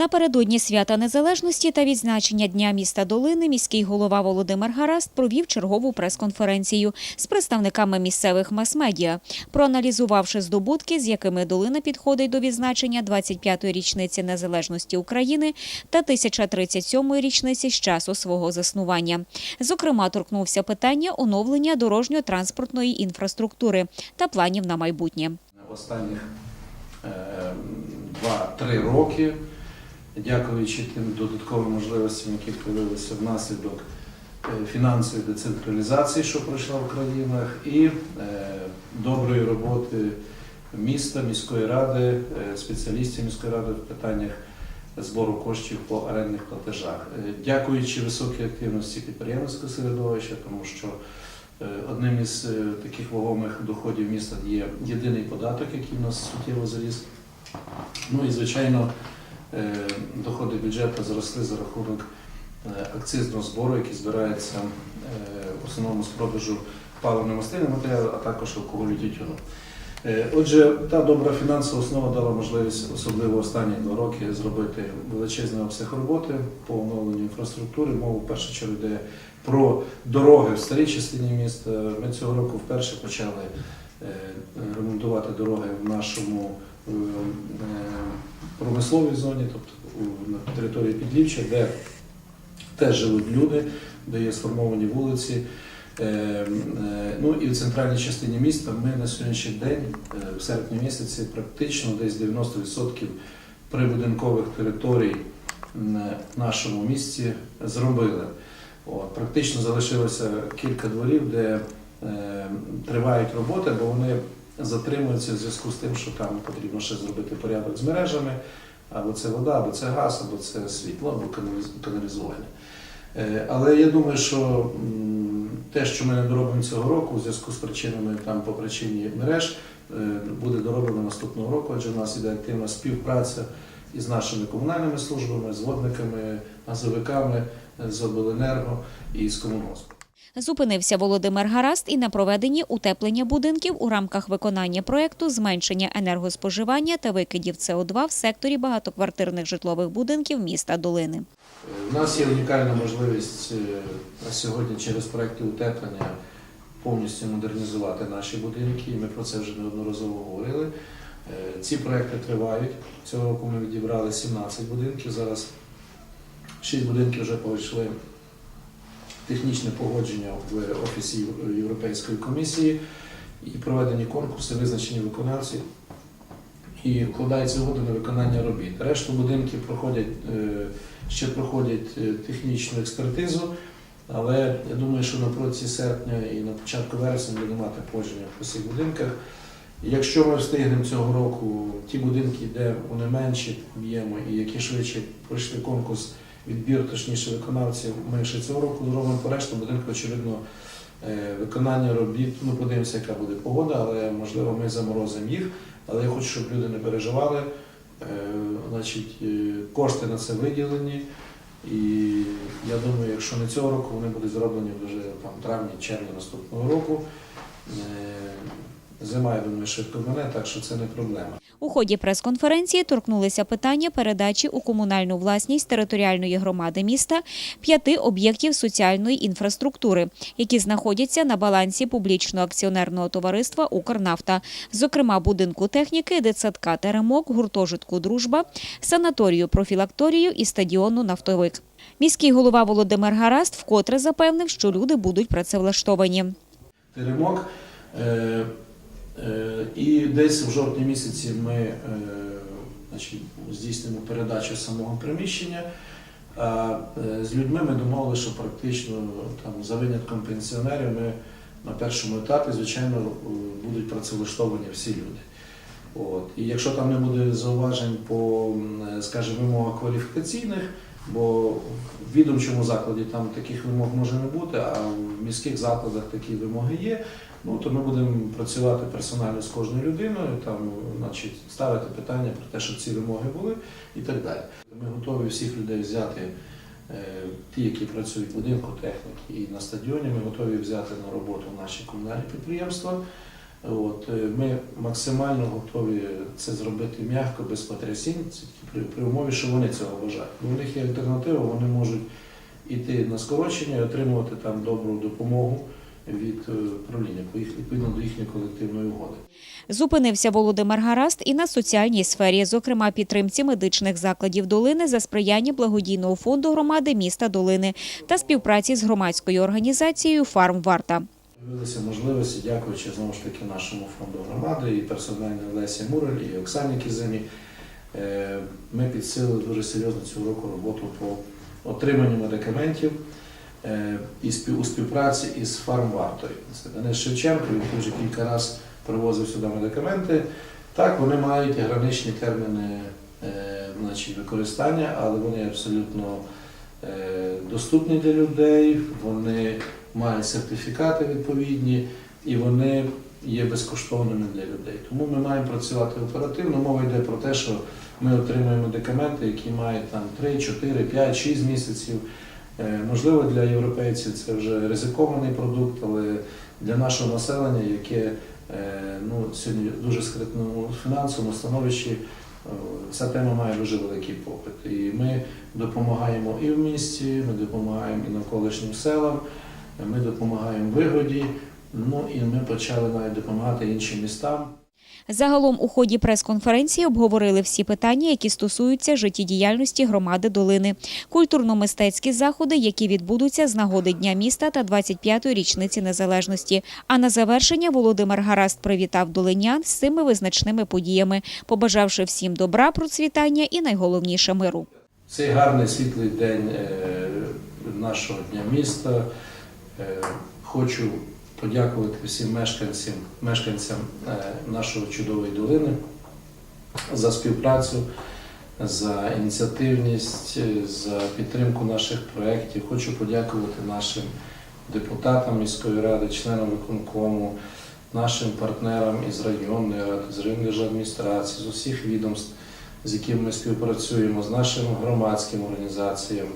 Напередодні свята незалежності та відзначення Дня міста Долини міський голова Володимир Гараст провів чергову прес-конференцію з представниками місцевих мас-медіа, проаналізувавши здобутки, з якими Долина підходить до відзначення 25-ї річниці незалежності України та 1037-ї річниці з часу свого заснування. Зокрема, торкнувся питання оновлення дорожньо-транспортної інфраструктури та планів на майбутнє. останніх е, 2-3 роки, дякуючи тим додатковим можливостям, які появилися внаслідок е, фінансової децентралізації, що пройшла в країнах, і е, доброї роботи міста, міської ради, е, спеціалістів міської ради в питаннях збору коштів по орендних платежах. Дякуючи високій активності підприємницького середовища, тому що Одним із таких вагомих доходів міста є єдиний податок, який в нас суттєво заріс. Ну і, звичайно, доходи бюджету зросли за рахунок е, акцизного збору, який збирається е, в основному з продажу паливно-мастильних матеріалів, а також алкоголю тютюну. Е, Отже, та добра фінансова основа дала можливість, особливо останні два роки, зробити величезний обсяг роботи по оновленню інфраструктури. Мова в першу чергу йде про дороги в старій частині міста. Ми цього року вперше почали е, ремонтувати дороги в нашому е, е, промисловій зоні, тобто на території Підлівча, де теж живуть люди, де є сформовані вулиці. Е, е, Ну і в центральній частині міста ми на сьогоднішній день, е, в серпні місяці, практично десь 90% прибудинкових територій в нашому місті зробили. От, практично залишилося кілька дворів, де е, тривають роботи, бо вони затримуються в зв'язку з тим, що там потрібно ще зробити порядок з мережами, або це вода, або це газ, або це світло, або каналізування. Е, Але я думаю, що те, що ми не доробимо цього року, у зв'язку з причинами там по причині мереж, е, буде дороблено наступного року, адже в нас іде активна співпраця із нашими комунальними службами, з водниками, газовиками, е, з обленерго і з комунгоспом. Зупинився Володимир Гараст і на проведенні утеплення будинків у рамках виконання проекту зменшення енергоспоживання та викидів СО2 в секторі багатоквартирних житлових будинків міста Долини. У нас є унікальна можливість е, на сьогодні через проекти утеплення повністю модернізувати наші будинки, ми про це вже неодноразово говорили. Е, Ці проекти тривають. Цього року ми відібрали 17 будинків. Зараз 6 будинків вже пройшли технічне погодження в Офісі Європейської комісії і проведені конкурси, визначені виконавці. І вкладається угода на виконання робіт. Решту будинків проходять е, ще проходять е, технічну експертизу, але я думаю, що напроти серпня і на початку вересня будемо мати погодження по всіх будинках. Якщо ми встигнемо цього року ті будинки, де вони менші б'ємо і які швидше пройшли конкурс, відбір, точніше виконавців, ми ще цього року зробимо по решту будинку, очевидно, е, виконання робіт. Ну, подивимося, яка буде погода, але можливо ми заморозимо їх. Але я хочу, щоб люди не переживали. Е, Значить, е, кошти на це виділені. І я думаю, якщо не цього року, вони будуть зроблені вже там травні, червні наступного року. Зима, я думаю, швидко мене, так що це не проблема. У ході прес-конференції торкнулися питання передачі у комунальну власність територіальної громади міста п'яти об'єктів соціальної інфраструктури, які знаходяться на балансі публічного акціонерного товариства Укрнафта, зокрема будинку техніки, дитсадка Теремок, гуртожитку Дружба, санаторію профілакторію і стадіону Нафтовик. Міський голова Володимир Гараст вкотре запевнив, що люди будуть працевлаштовані. Теремок. Е, І десь в жовтні місяці ми е, значить, здійснимо передачу самого приміщення. А е, з людьми ми домовилися, що практично там, за винятком пенсіонерів ми на першому етапі, звичайно, е, будуть працевлаштовані всі люди. От. І якщо там не буде зауважень по, скажімо, вимогах кваліфікаційних, бо в відомчому закладі там таких вимог може не бути, а в міських закладах такі вимоги є. Ну то ми будемо працювати персонально з кожною людиною, там, значить, ставити питання про те, щоб ці вимоги були і так далі. Ми готові всіх людей взяти, е, ті, які працюють в будинку техніки і на стадіоні, ми готові взяти на роботу наші комунальні підприємства. От, е, ми максимально готові це зробити м'яко, без потрясінь, при, при умові, що вони цього бажають. Бо у них є альтернатива, вони можуть іти на скорочення і отримувати там добру допомогу від е, правління, відповідно до їхньої колективної угоди. Зупинився Володимир Гараст і на соціальній сфері, зокрема підтримці медичних закладів Долини за сприяння благодійного фонду громади міста Долини та співпраці з громадською організацією Фарм Варта. З'явилися можливості, дякуючи знову ж таки нашому фонду громади і персонально Лесі Мурель, і Оксані Кізимі. Е, Ми підсилили дуже серйозно цього року роботу по отриманню медикаментів е, і у співпраці із фармвартою. Це Денис Шевченко, він вже кілька разів привозив сюди медикаменти. Так, вони мають граничні терміни е, значить, використання, але вони абсолютно доступні для людей, вони мають сертифікати відповідні і вони є безкоштовними для людей. Тому ми маємо працювати оперативно. Мова йде про те, що ми отримуємо медикаменти, які мають там 3, 4, 5, 6 місяців. Е, Можливо, для європейців це вже ризикований продукт, але для нашого населення, яке е, ну, сьогодні дуже скритному фінансовому становищі, ця тема має дуже великий попит. І ми допомагаємо і в місті, ми допомагаємо і навколишнім селам, ми допомагаємо вигоді, ну і ми почали навіть допомагати іншим містам. Загалом у ході прес-конференції обговорили всі питання, які стосуються життєдіяльності громади Долини, культурно-мистецькі заходи, які відбудуться з нагоди Дня міста та 25-ї річниці незалежності. А на завершення Володимир Гараст привітав долинян з цими визначними подіями, побажавши всім добра, процвітання і найголовніше миру. Цей гарний світлий день е, нашого дня міста. Е, Хочу подякувати всім мешканцям, мешканцям е, нашої чудової долини за співпрацю, за ініціативність, е, за підтримку наших проєктів. Хочу подякувати нашим депутатам міської ради, членам виконкому, нашим партнерам із районної ради, з районної з усіх відомств з якими ми співпрацюємо, з нашими громадськими організаціями,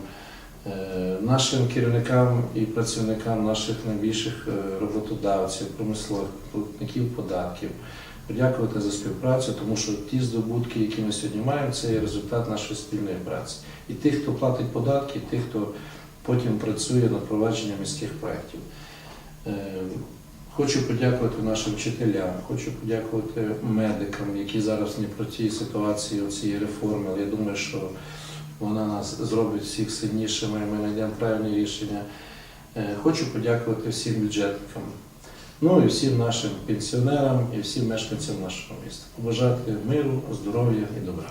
нашим керівникам і працівникам наших найбільших е, роботодавців, промислових платників податків. Подякувати за співпрацю, тому що ті здобутки, які ми сьогодні маємо, це є результат нашої спільної праці. І тих, хто платить податки, і тих, хто потім працює над провадженням міських проєктів. Е, Хочу подякувати нашим вчителям, хочу подякувати медикам, які зараз не про тій ситуації цієї реформи. Але я думаю, що вона нас зробить всіх сильнішими, ми знайдемо правильні рішення. Е, Хочу подякувати всім бюджетникам, ну і всім нашим пенсіонерам і всім мешканцям нашого міста. Побажати миру, здоров'я і добра.